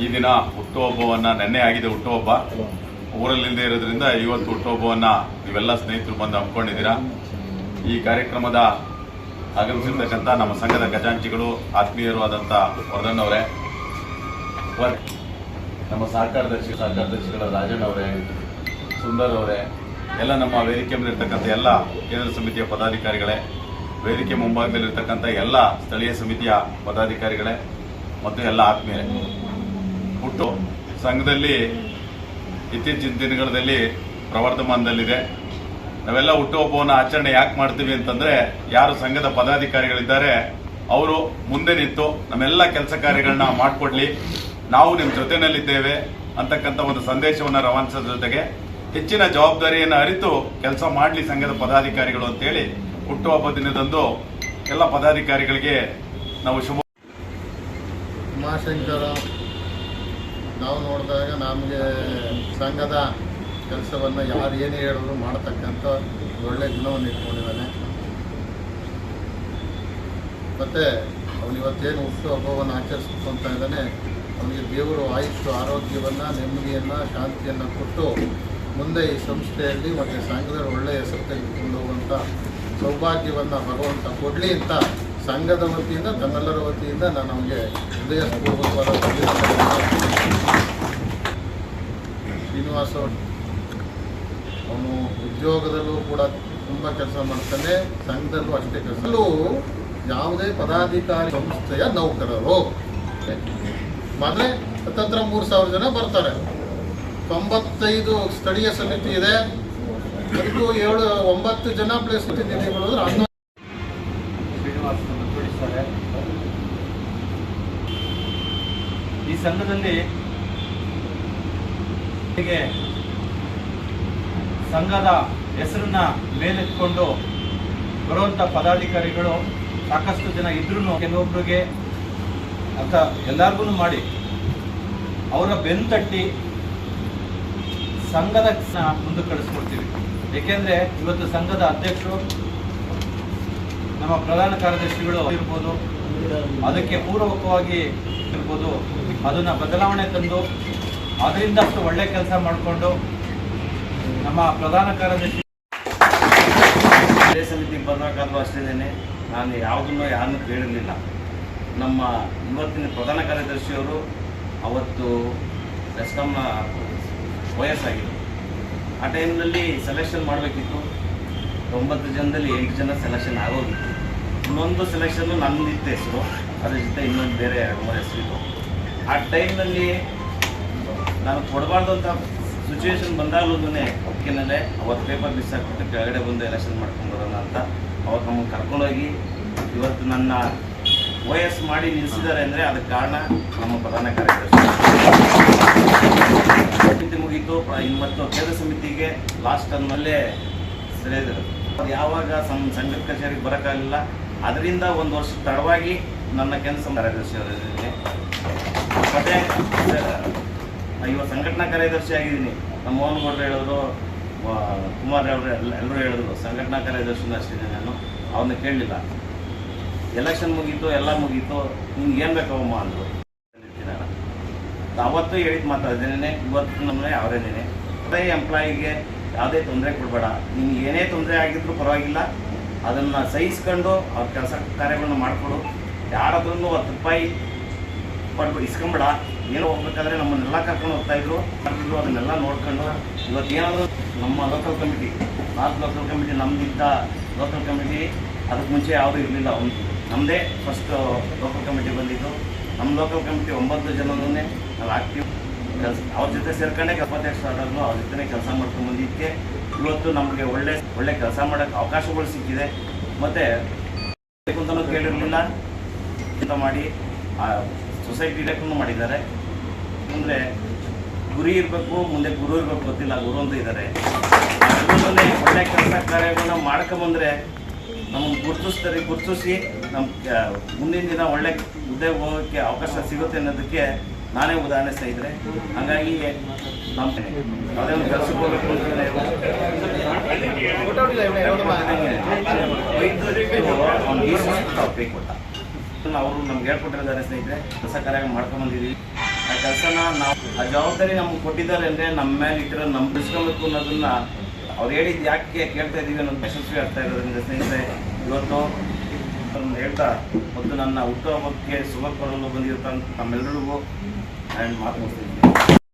ಈ ದಿನ ಹುಟ್ಟುಹಬ್ಬವನ್ನು ನೆನ್ನೆ ಆಗಿದೆ ಹುಟ್ಟುಹಬ್ಬ. ಊರಲ್ಲಿಲ್ಲದೆ ಇರೋದ್ರಿಂದ ಇವತ್ತು ಹುಟ್ಟುಹಬ್ಬವನ್ನು ನೀವೆಲ್ಲ ಸ್ನೇಹಿತರು ಬಂದು ಹಮ್ಮಿಕೊಂಡಿದ್ದೀರಾ? ಈ ಕಾರ್ಯಕ್ರಮದ ಆಗಮಿಸಿರ್ತಕ್ಕಂಥ ನಮ್ಮ ಸಂಘದ ಖಜಾಂಚಿಗಳು, ಆತ್ಮೀಯರು ಆದಂಥ ವರ್ಧನ್ ಅವರೇ. ವರ್- ನಮ್ಮ ಸಹಕಾರದರ್ಶಿ, ಸಹಕಾರದರ್ಶಿಗಳ ರಾಜನ್ ಅವರೇ, ಸುಂದರ್ ಅವರೇ, ಎಲ್ಲ ನಮ್ಮ ವೇದಿಕೆ ಮೇಲಿರ್ತಕ್ಕಂಥ ಎಲ್ಲ ಕೇಂದ್ರ ಸಮಿತಿಯ ಪದಾಧಿಕಾರಿಗಳೇ, ವೇದಿಕೆ ಮುಂಭಾಗದಲ್ಲಿರ್ತಕ್ಕಂಥ ಎಲ್ಲ ಸ್ಥಳೀಯ ಸಮಿತಿಯ ಪದಾಧಿಕಾರಿಗಳೇ, ಮತ್ತು ಎಲ್ಲ ಆತ್ಮೀಯರೇ. ಹುಟ್ಟು ಸಂಘದಲ್ಲಿ ಇತ್ತೀಚಿನ ದಿನಗಳಲ್ಲಿ ಪ್ರವರ್ಧಮಾನದಲ್ಲಿದೆ. ನಾವೆಲ್ಲ ಹುಟ್ಟುಹಬ್ಬವನ್ನು ಆಚರಣೆ ಯಾಕೆ ಮಾಡ್ತೀವಿ ಅಂತಂದ್ರೆ ಯಾರು ಸಂಘದ ಪದಾಧಿಕಾರಿಗಳಿದ್ದಾರೆ, ಅವರು ಮುಂದೆ ನಿಂತು ನಮ್ಮೆಲ್ಲ ಕೆಲಸ ಕಾರ್ಯಗಳನ್ನ ಮಾಡಿಕೊಡ್ಲಿ, ನಾವು ನಿಮ್ಮ ಜೊತೆನಲ್ಲಿದ್ದೇವೆ ಅಂತಕ್ಕಂಥ ಒಂದು ಸಂದೇಶವನ್ನು ರವಾನಿಸೋದ್ರ ಜೊತೆಗೆ ಹೆಚ್ಚಿನ ಜವಾಬ್ದಾರಿಯನ್ನು ಅರಿತು ಕೆಲಸ ಮಾಡಲಿ ಸಂಘದ ಪದಾಧಿಕಾರಿಗಳು ಅಂತೇಳಿ ಹುಟ್ಟುಹಬ್ಬ ದಿನದಂದು ಎಲ್ಲ ಪದಾಧಿಕಾರಿಗಳಿಗೆ ನಾವು ಶುಭ ನಾವು ನೋಡಿದಾಗ ನಮಗೆ ಸಂಘದ ಕೆಲಸವನ್ನು ಯಾರು ಏನೇ ಹೇಳಿದ್ರು ಮಾಡತಕ್ಕಂಥ ಒಳ್ಳೆ ಗುಣವನ್ನು ಇಟ್ಕೊಂಡಿದ್ದಾನೆ. ಮತ್ತು ಅವನಿವತ್ತೇನು ಹುಟ್ಟು ಹಬ್ಬವನ್ನು ಆಚರಿಸ್ಕೊಂತ ಇದ್ದಾನೆ, ಅವನಿಗೆ ದೇವರು ಆಯುಷ್ಯ, ಆರೋಗ್ಯವನ್ನು, ನೆಮ್ಮದಿಯನ್ನು, ಶಾಂತಿಯನ್ನು ಕೊಟ್ಟು ಮುಂದೆ ಈ ಸಂಸ್ಥೆಯಲ್ಲಿ ಮತ್ತು ಸಂಘದಲ್ಲಿ ಒಳ್ಳೆಯ ಹೆಸರು ತೆಗೆದುಕೊಂಡು ಹೋಗುವಂಥ ಸೌಭಾಗ್ಯವನ್ನು ಭಗವಂತ ಕೊಡಲಿ ಅಂತ ಸಂಘದ ವತಿಯಿಂದ ತಮ್ಮೆಲ್ಲರ ವತಿಯಿಂದ ನಾನು ನಮಗೆ ಹೃದಯಪೂರ್ವಕವಾದ ಅಭಿನಂದನೆಗಳನ್ನು ಶ್ರೀನಿವಾಸ ಅವನು ಉದ್ಯೋಗದಲ್ಲೂ ಕೂಡ ತುಂಬ ಕೆಲಸ ಮಾಡ್ತಾನೆ, ಸಂಘದಲ್ಲೂ ಅಷ್ಟೇ ಕೆಲಸ ಯಾವುದೇ ಪದಾಧಿಕಾರಿ ಸಂಸ್ಥೆಯ ನೌಕರರು. ಆದರೆ ಹತ್ತತ್ರ ಮೂರು ಸಾವಿರ ಜನ ಬರ್ತಾರೆ. ತೊಂಬತ್ತೈದು ಸ್ಥಳೀಯ ಸಮಿತಿ ಇದೆ. ಅದಕ್ಕೂ ಏಳು, ಒಂಬತ್ತು ಜನ ಪ್ಲೇಸ್ ಪ್ರತಿನಿಧಿಗಳು ಹನ್ನೊಂದು ಜೋಡಿಸ್ತಾರೆ ಈ ಸಂಘದಲ್ಲಿ ಸಂಘದ ಹೆಸರನ್ನ ಮೇಲೆತ್ಕೊಂಡು ಬರುವಂಥ ಪದಾಧಿಕಾರಿಗಳು ಸಾಕಷ್ಟು ಜನ ಇದ್ರೂ ಕೆಲವೊಬ್ಬರಿಗೆ ಅಂತ ಎಲ್ಲರಿಗೂ ಮಾಡಿ ಅವರ ತಟ್ಟಿ ಸಂಘದ ಮುಂದೆ ಕಳಿಸ್ಕೊಡ್ತೀವಿ. ಏಕೆಂದರೆ ಇವತ್ತು ಸಂಘದ ಅಧ್ಯಕ್ಷರು ನಮ್ಮ ಪ್ರಧಾನ ಕಾರ್ಯದರ್ಶಿಗಳು ಇರ್ಬೋದು ಅದಕ್ಕೆ ಪೂರ್ವಕವಾಗಿ ಇರ್ಬೋದು ಅದನ್ನು ಬದಲಾವಣೆ ತಂದು, ಅದರಿಂದ ಅಷ್ಟು ಒಳ್ಳೆ ಕೆಲಸ ಮಾಡಿಕೊಂಡು ನಮ್ಮ ಪ್ರಧಾನ ಕಾರ್ಯದರ್ಶಿ ಸಮಿತಿ ಬರಬೇಕಾದ್ರೂ ಅಷ್ಟೇನೆ ನಾನು ಯಾವುದನ್ನು ಯಾರನ್ನೂ ಕೇಳಿರಲಿಲ್ಲ. ನಮ್ಮ ಇವತ್ತಿನ ಪ್ರಧಾನ ಕಾರ್ಯದರ್ಶಿಯವರು ಅವತ್ತು ಎಸ್ಕಮ್ನ ವಯಸ್ಸಾಗಿದೆ ಆ ಟೈಮ್ನಲ್ಲಿ ಸೆಲೆಕ್ಷನ್ ಮಾಡಬೇಕಿತ್ತು. ಒಂಬತ್ತು ಜನದಲ್ಲಿ ಎಂಟು ಜನ ಸೆಲೆಕ್ಷನ್ ಆಗೋಗಿತ್ತು. ಇನ್ನೊಂದು ಸೆಲೆಕ್ಷನು ನನ್ನ ಇತ್ತ ಹೆಸರು. ಅದ್ರ ಜೊತೆ ಇನ್ನೊಂದು ಬೇರೆ ಎರಡು ಮೂರು ಹೆಸರಿತ್ತು ಆ ಟೈಮ್ನಲ್ಲಿ ನಾನು ಕೊಡಬಾರ್ದು ಅಂತ ಸಿಚುವೇಶನ್ ಬಂದಾಗಲೂ ಅದಕ್ಕೇನಲ್ಲೇ ಅವತ್ತು ಪೇಪರ್ ಮಿಸ್ ಹಾಕ್ಬಿಟ್ಟು ಕೆಳಗಡೆ ಬಂದು ಎಲೆಕ್ಷನ್ ಮಾಡ್ಕೊಂಡು ಬರೋಣ ಅಂತ ಅವತ್ತು ನಮಗೆ ಕರ್ಕೊಂಡೋಗಿ ಇವತ್ತು ನನ್ನ ಎಸ್ ಮಾಡಿ ನಿಲ್ಲಿಸಿದ್ದಾರೆ ಅಂದರೆ ಅದಕ್ಕೆ ಕಾರಣ ನಮ್ಮ ಪ್ರಧಾನ ಕಾರ್ಯದರ್ಶಿ. ಸಮಿತಿ ಮುಗೀತು. ಇವತ್ತು ಕೇಂದ್ರ ಸಮಿತಿಗೆ ಲಾಸ್ಟ್ ಟೈಮಲ್ಲೇ ಸೆಳೆದರು ಅವ್ರು ಯಾವಾಗ ಸಂಘದ ಕಚೇರಿಗೆ ಬರೋಕ್ಕಾಗಲಿಲ್ಲ. ಅದರಿಂದ ಒಂದು ವರ್ಷ ತಡವಾಗಿ ನನ್ನ ಕೆಲಸ ಕಾರ್ಯದರ್ಶಿ ಅವರಿದ್ದೀನಿ ಮತ್ತೆ ಅಯ್ಯೋ ಸಂಘಟನಾ ಕಾರ್ಯದರ್ಶಿ ಆಗಿದ್ದೀನಿ. ನಮ್ಮ ಮೋಹನ್ ಗೌಡ್ರು ಹೇಳಿದ್ರು ಕುಮಾರ್ ಅವರು ಎಲ್ಲ, ಎಲ್ಲರೂ ಹೇಳಿದ್ರು, ಸಂಘಟನಾ ಕಾರ್ಯದರ್ಶಿನ ಅಷ್ಟಿದೆ ನಾನು. ಅವನ್ನ ಕೇಳಲಿಲ್ಲ. ಎಲೆಕ್ಷನ್ ಮುಗೀತು, ಎಲ್ಲ ಮುಗೀತು, ನಿಮ್ಗೆ ಏನು ಬೇಕವಮ್ಮ ಅಂದರು. ಅವತ್ತು ಹೇಳಿದ್ದು ಮಾತಾಡಿದ್ದೇನೆ ಇವತ್ತು ನಮ್ಮನೆ ಅವರೇನೇನೆ ಅದೇ ಎಂಪ್ಲಾಯಿಗೆ ಯಾವುದೇ ತೊಂದರೆ ಕೊಡಬೇಡ. ನಿಮ್ಗೆ ಏನೇ ತೊಂದರೆ ಆಗಿದ್ರು ಪರವಾಗಿಲ್ಲ ಅದನ್ನು ಸಹಿಸ್ಕೊಂಡು ಅವ್ರ ಕೆಲಸ ಕಾರ್ಯಗಳನ್ನ ಮಾಡಿಕೊಡು ಯಾರಾದ್ರೂ ಹತ್ತು ರೂಪಾಯಿ ಕೊಟ್ಟು ಇಸ್ಕೊಂಬೇಡ. ಏನೋ ಹೋಗ್ಬೇಕಾದ್ರೆ ನಮ್ಮನ್ನೆಲ್ಲ ಕರ್ಕೊಂಡು ಹೋಗ್ತಾ ಇದ್ರು. ಕರ್ಕೊಂಡು ಅದನ್ನೆಲ್ಲ ನೋಡ್ಕೊಂಡು. ಇವತ್ತು ಏನಾದರೂ ನಮ್ಮ ಲೋಕಲ್ ಕಮಿಟಿ ನಾಲ್ಕು ಲೋಕಲ್ ಕಮಿಟಿ ನಮ್ದಿದ್ದ ಲೋಕಲ್ ಕಮಿಟಿ ಅದಕ್ಕೆ ಮುಂಚೆ ಯಾವುದೂ ಇರಲಿಲ್ಲ. ಒಂದು ನಮ್ಮದೇ ಫಸ್ಟ್ ಲೋಕಲ್ ಕಮಿಟಿ ಬಂದಿದ್ದು. ನಮ್ಮ ಲೋಕಲ್ ಕಮಿಟಿ ಒಂಬತ್ತು ಜನರನ್ನೇ ನಾವು ಆಕ್ಟಿವ್ ಕೆಲಸ ಅವ್ರ ಜೊತೆ ಸೇರ್ಕೊಂಡೇ ಉಪಾಧ್ಯಕ್ಷ ಆಡೋದು ಅವ್ರ ಜೊತೆ ಕೆಲಸ ಮಾಡ್ಕೊಂಡು ಬಂದಿದ್ದಕ್ಕೆ ಇವತ್ತು ನಮಗೆ ಒಳ್ಳೆ ಒಳ್ಳೆ ಕೆಲಸ ಮಾಡೋಕ್ಕೆ ಅವಕಾಶಗಳು ಸಿಕ್ಕಿದೆ. ಮತ್ತು ಕೇಳಿರಲಿಲ್ಲ. ಅಂತ ಮಾಡಿ, ಆ ಸೊಸೈಟಿ ಲೆಕ್ಕನ್ನು ಮಾಡಿದ್ದಾರೆ. ಅಂದರೆ ಗುರಿ ಇರಬೇಕು, ಮುಂದೆ ಗುರು ಇರಬೇಕು ಗೊತ್ತಿಲ್ಲ, ಗುರು ಅಂತ ಇದ್ದಾರೆ. ಒಳ್ಳೆ ಕೆಲಸ ಕಾರ್ಯಗಳನ್ನ ಮಾಡ್ಕೊಂಬಂದ್ರೆ ನಮಗೆ ಗುರುತಿಸ್ತಾರೆ, ಗುರುತಿಸಿ ನಮ್ಮ ಮುಂದಿನ ದಿನ ಒಳ್ಳೆ ಉದ್ಯೋಗ ಹೋಗೋಕ್ಕೆ ಅವಕಾಶ ಸಿಗುತ್ತೆ ಅನ್ನೋದಕ್ಕೆ ನಾನೇ ಉದಾಹರಣೆ ಸ್ನೇಹಿತರೆ. ಹಾಗಾಗಿ ಯಾವುದೇ ಒಂದು ಕೆಲಸಕ್ಕೆ ಹೋಗಬೇಕು ಅವರು ನಮ್ಗೆ ಹೇಳ್ಕೊಟ್ಟಿರ್ತಾರೆ ಸ್ನೇಹಿತರೆ. ಕೆಲಸ ಕಾರ್ಯಾಗ ಮಾಡ್ಕೊಂಡ್ಬಂದಿದ್ದೀವಿ ಆ ಕೆಲಸನ ನಾವು ಆ ಜವಾಬ್ದಾರಿ ನಮ್ಗೆ ಕೊಟ್ಟಿದ್ದಾರೆ ಅಂದ್ರೆ ನಮ್ಮ ಮೇಲೆ ಇಟ್ಟಿರೋ ನಮ್ಮ ಬಿಡಿಸ್ಕೊಬೇಕು ಅನ್ನೋದನ್ನ ಅವ್ರು ಹೇಳಿದ್ ಯಾಕೆ ಕೇಳ್ತಾ ಇದ್ದೀವಿ ಅನ್ನೋದು ಯಶಸ್ವಿ ಆಗ್ತಾ ಇರೋದ್ರಿಂದ ಸ್ನೇಹಿತರೆ, ಇವತ್ತು ಅಂತಂದು ಹೇಳ್ತಾ ಮತ್ತು ನನ್ನ ಉತ್ತಮಕ್ಕೆ ಶುಭ ಕೊಡಲು ಬಂದಿರತಕ್ಕಂಥ ತಮ್ಮೆಲ್ಲರಿಗೂ ಆ್ಯಂಡ್ ಮಾತು